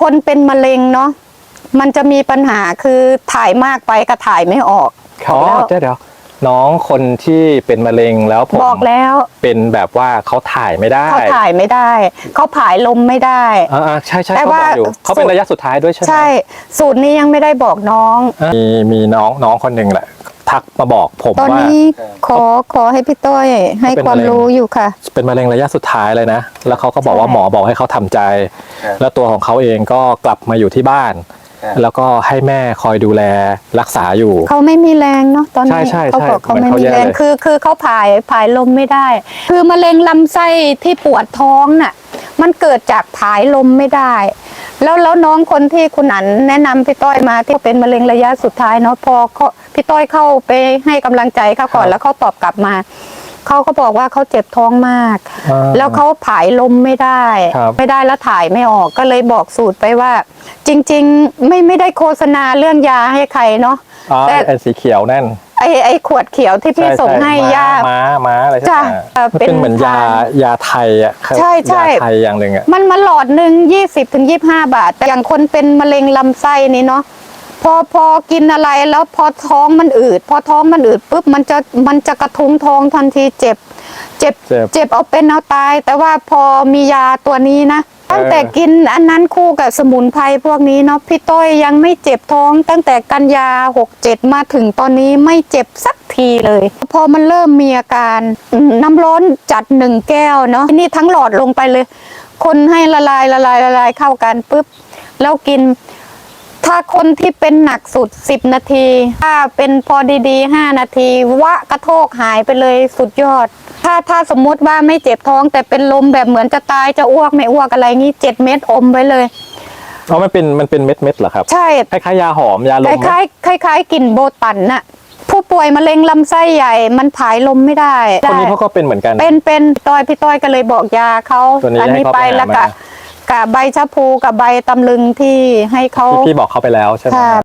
คนเป็นมะเร็งเนาะมันจะมีปัญหาคือถ่ายมากไปก็ถ่ายไม่ออกอ๋อแล้วเดี๋ยวเดี๋ยวน้องคนที่เป็นมะเร็งแล้วผมบอกแล้วเป็นแบบว่าเขาถ่ายไม่ได้เขาถ่ายไม่ได้เขาผายลมไม่ได้อ่าๆใช่ใช่แต่เขาบว่าอกอยู่เขาเป็นสูตรระยะสุดท้ายด้วยใช่ไหมใช่ สูตรนี้ยังไม่ได้บอกน้องอะมีมีน้องน้องคนหนึ่งแหละ ทักมาบอกผมตอนว่า นี้ขอขอให้พี่ต้อยให้เขาเป็นความมะเร็ง รู้อยู่ค่ะ เป็นมะเร็งระยะสุดท้ายเลยนะ แล้วเขาก็บอกว่าใช่ หมอบอกให้เขาทำใจ ครับแล้วตัวของเขาเองก็กลับมาอยู่ที่บ้าน ครับ แล้วก็ให้แม่คอยดูแลรักษาอยู่ เขาไม่มีแรงเนาะตอนใช่นี้ใช่เขาบอกใช่เขาเหมืไม่อนเขามีแย่แรงเลย คือคือเขาผายผายลมไม่ได้ คือมะเร็งลำไส้ที่ปวดท้องน่ะ มันเกิดจากผายลมไม่ได้ แล้วแล้วน้องคนที่คุณอันแนะนำพี่ต้อยมาที่เป็นมะเร็งระยะสุดท้ายเนาะพอเขาพี่ต้อยเข้าไปให้กำลังใจเขาก่อนแล้วเขาตอบกลับมาเขาก็บอกว่าเขาเจ็บท้องมากอ่าแล้วเขาผายลมไม่ได้ครับไม่ได้แล้วถ่ายไม่ออกก็เลยบอกสูตรไปว่า จริง ๆ ไม่ไม่ได้โฆษณาเรื่องยาให้ใครเนาะอ๋อแต่ไอ้สีเขียวนั่นไอไอขวดเขียวที่พี่ช่ส่งให้ช่ยาม้าม้าอะไรใช่ไหมจ้ะเอ่อมันเป็เป็นนเหมือนยาทานยาไทยอะใช่ใช่ยาไทยอย่างหนึ่งอะมันมาหลอดหนึ่งยี่สิบถึงยี่ห้าบาท แต่อย่างคนเป็นมะเร็งลำไส้นี่เนาะพอพอกินอะไรแล้วพอท้องมันอืด พอท้องมันอืดปุ๊บมันจะมันจะกระทุ้งท้องทันทีเจ็บ เจ็บเจ็บเจ็บเอาเป็นเอาตาย แต่ว่าพอมียาตัวนี้นะ ตั้งแต่กินอันนั้นคู่กับสมุนไพรพวกนี้เนาะพี่ต้อยยังไม่เจ็บท้อง ตั้งแต่กันยาหกเจ็ดมาถึงตอนนี้ไม่เจ็บสักทีเลย พอมันเริ่มมีอาการน้ำร้อนจัดหนึ่งแก้วเนาะนี่ทั้งหลอดลงไปเลย คนให้ละลายละลายละลายเข้ากันปุ๊บแล้วกินถ้าคนที่เป็นหนักสุด 10 นาที ถ้าเป็นพอดีๆ 5 นาที วะกระโทกหายไปเลยสุดยอด ถ้าถ้าสมมุติว่าไม่เจ็บท้อง แต่เป็นลมแบบเหมือนจะตายจะอ้วกไม่อ้วกอะไรงี้7เม็ดอมไว้เลยอ๋อมันเป็นมันเป็นเม็ดเม็ดๆเหรอครับใช่คล้ายๆยาหอมยาลคมไหมล้ายๆคล้ายๆกลิ่นโบตันน่ะผู้ป่วยมะเร็งลำไส้ใหญ่ มันผายลมไม่ได้คนนี้เขาก็เป็นเหมือนกัน เป็นเป็นต้อยพี่ต้อยก็เลยบอกยาเขาตัวนี้อันี้ให้เขาไปไปหาแล้วก็มากับใบชะพูกับใบตำลึงที่ให้เขาที่พี่บอกเขาไปแล้วใช่ไหมค่ะ